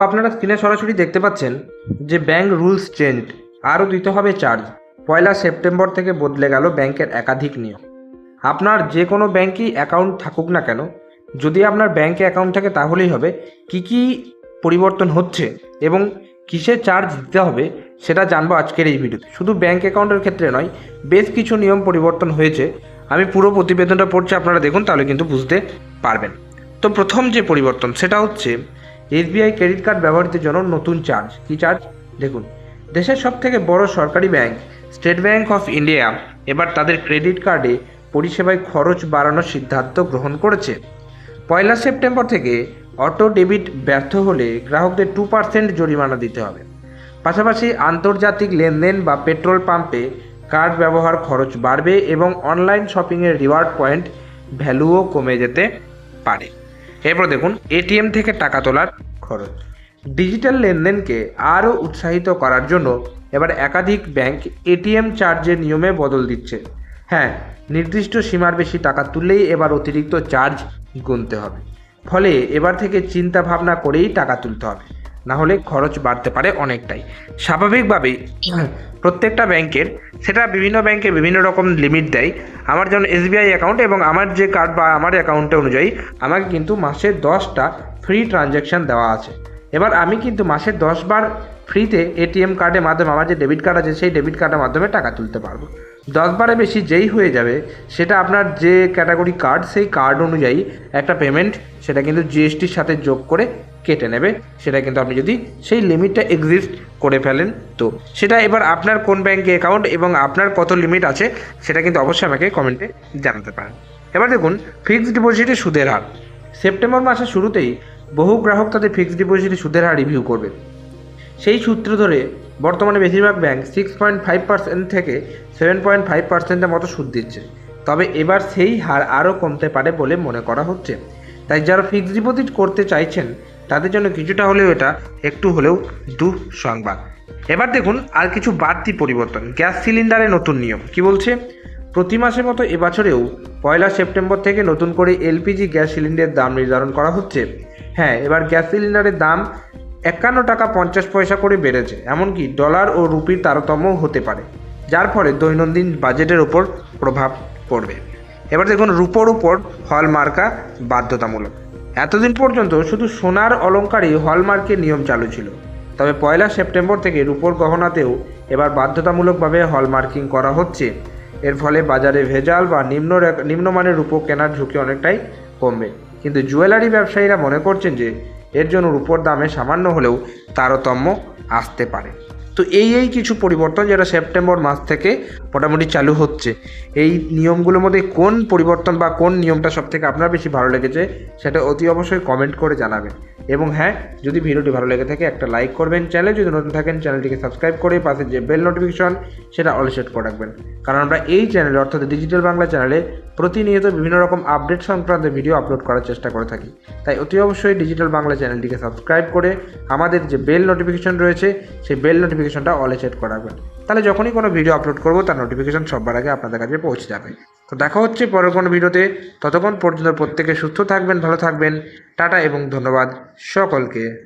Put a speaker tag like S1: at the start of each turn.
S1: আপনারা স্ক্রিনে সরাসরি দেখতে পাচ্ছেন যে ব্যাংক রুলস চেঞ্জ আরও দিতে হবে চার্জ পয়লা সেপ্টেম্বর থেকে বদলে গেল ব্যাংকের একাধিক নিয়ম। আপনার যে কোনো ব্যাংকই অ্যাকাউন্ট থাকুক না কেন, যদি আপনার ব্যাংকে অ্যাকাউন্ট থাকে তাহলেই হবে। কি কি পরিবর্তন হচ্ছে এবং কিসের চার্জ দিতে হবে সেটা জানব আজকের এই ভিডিওতে শুধু ব্যাংক অ্যাকাউন্টের ক্ষেত্রে নয়, বেশ কিছু নিয়ম পরিবর্তন হয়েছে। আমি পুরো প্রতিবেদনটা পড়ছি, আপনারা দেখুন, তাহলে কিন্তু বুঝতে পারবেন। তো প্রথম যে পরিবর্তন, সেটা হচ্ছে এসবিআই ক্রেডিট কার্ড ব্যবহারের জন্য নতুন চার্জ। কি চার্জ? দেখুন, দেশের সব থেকে বড় সরকারি bank, State Bank of India, এবার তাদের ক্রেডিট কার্ডে পরিষেবায় খরচ বাড়ানোর সিদ্ধান্ত গ্রহণ করেছে। পয়লা সেপ্টেম্বর থেকে অটো ডেবিট ব্যর্থ হলে গ্রাহকদের টু পার্সেন্ট জরিমানা দিতে হবে। পাশাপাশি আন্তর্জাতিক লেনদেন বা পেট্রোল পাম্পে কার্ড ব্যবহার খরচ বাড়বে এবং অনলাইন শপিংয়ের রিওয়ার্ড পয়েন্ট ভ্যালুও কমে যেতে পারে। এরপর দেখুন এটিএম থেকে টাকা তোলার খরচ। ডিজিটাল লেনদেনকে আরও উৎসাহিত করার জন্য এবার একাধিক ব্যাংক এটিএম চার্জের নিয়মে বদল দিচ্ছে। হ্যাঁ নির্দিষ্ট সীমার বেশি টাকা তুললেই এবার অতিরিক্ত চার্জ গুনতে হবে। ফলে এবার থেকে চিন্তা ভাবনা করেই টাকা তুলতে হবে। না হলে খরচ বাড়তে পারে অনেকটাই। স্বাভাবিকভাবেই প্রত্যেকটা ব্যাংকের, সেটা বিভিন্ন ব্যাংকে বিভিন্ন রকম লিমিট দেয়। আমার যেমন এসবিআই অ্যাকাউন্ট এবং আমার যে কার্ড বা আমার অ্যাকাউন্টে অনুযায়ী আমাকে কিন্তু মাসে দশটা ফ্রি ট্রানজ্যাকশান দেওয়া আছে। এবার আমি কিন্তু মাসে দশ বার ফ্রিতে এটিএম কার্ডের মাধ্যমে, আমার যে ডেবিট কার্ড আছে, সেই ডেবিট কার্ডের মাধ্যমে টাকা তুলতে পারব। দশ বারে বেশি যেই হয়ে যাবে, সেটা আপনার যে ক্যাটাগরি কার্ড সেই কার্ড অনুযায়ী একটা পেমেন্ট সেটা কিন্তু জিএসটির সাথে যোগ করে কেটে নেবে, সেটা কিন্তু আপনি যদি সেই লিমিটটা এক্সিস্ট করে ফেলেন, তো সেটা এবার আপনার কোন ব্যাঙ্কে অ্যাকাউন্ট এবং আপনার কত লিমিট আছে, সেটা কিন্তু অবশ্যই আমাকে কমেন্টে জানাতে পারেন। এবার দেখুন ফিক্সড ডিপোজিটের সুদের হার। সেপ্টেম্বর মাসের শুরুতেই বহু গ্রাহক তাদের ফিক্সড ডিপোজিটের সুদের হার রিভিউ করবে। সেই সূত্র ধরে বর্তমানে বেশিরভাগ bank six point five percent থেকে সেভেন পয়েন্ট ফাইভ পার্সেন্টের মতো সুদ দিচ্ছে। তবে এবার সেই হার আরও কমতে পারে বলে মনে করা হচ্ছে। তাই যারা ফিক্সড ডিপোজিট করতে চাইছেন তাদের জন্য কিছুটা হলেও এটা একটু হলেও দুঃসংবাদ। এবার দেখুন আর কিছু বাড়তি পরিবর্তন। গ্যাস সিলিন্ডারে নতুন নিয়ম। কি বলছে? প্রতি মাসের মতো এবছরেও পয়লা সেপ্টেম্বর থেকে নতুন করে এলপিজি গ্যাস সিলিন্ডারের দাম নির্ধারণ করা হচ্ছে। হ্যাঁ এবার গ্যাস সিলিন্ডারের দাম একান্ন টাকা পঞ্চাশ পয়সা করে বেড়েছে। এমনকি ডলার ও রুপির তারতম্যও হতে পারে, যার ফলে দৈনন্দিন বাজেটের ওপর প্রভাব পড়বে। এবার দেখুন রুপোর উপর হলমার্কা বাধ্যতামূলক। এতদিন পর্যন্ত শুধু সোনার অলঙ্কারই হলমার্কের নিয়ম চালু ছিল। তবে পয়লা সেপ্টেম্বর থেকে রুপোর গহনাতেও এবার বাধ্যতামূলকভাবে হলমার্কিং করা হচ্ছে। এর ফলে বাজারে ভেজাল বা নিম্ন নিম্নমানের রূপো কেনার ঝুঁকি অনেকটাই কমবে। কিন্তু জুয়েলারি ব্যবসায়ীরা মনে করছেন যে, এর জন্য রূপোর দামে সামান্য হলেও তারতম্য আসতে পারে। তো এই এই কিছু পরিবর্তন যেটা সেপ্টেম্বর মাস থেকে মোটামুটি চালু হচ্ছে। এই নিয়মগুলোর মধ্যে কোন পরিবর্তন বা কোন নিয়মটা সব থেকে আপনার বেশি ভালো লেগেছে সেটা অতি অবশ্যই কমেন্ট করে জানাবেন। এবং হ্যাঁ যদি ভিডিওটি ভালো লেগে থাকে একটা লাইক করবেন। চ্যানেল যদি নতুন থাকেন চ্যানেলটিকে সাবস্ক্রাইব করে পাশে যে বেল নোটিফিকেশন সেটা অল সেট করে রাখবেন। কারণ আমরা এই চ্যানেলে অর্থাৎ ডিজিটাল বাংলা চ্যানেলে প্রতিনিয়ত বিভিন্ন রকম আপডেট সংক্রান্ত ভিডিও আপলোড করার চেষ্টা করে থাকি। তাই অতি অবশ্যই ডিজিটাল বাংলা চ্যানেলটিকে সাবস্ক্রাইব করে আমাদের যে বেল নোটিফিকেশন রয়েছে, সেই বেল নোটিফিকেশনটা অলে সেট করে রাখবেন। তাহলে যখনই কোনো ভিডিও আপলোড করব, তার নোটিফিকেশান সবার আগে আপনাদের কাছে পৌঁছে যাবে। তো দেখা হচ্ছে পরের কোনো ভিডিওতে ততক্ষণ পর্যন্ত প্রত্যেকে সুস্থ থাকবেন, ভালো থাকবেন। টাটা এবং ধন্যবাদ সকলকে।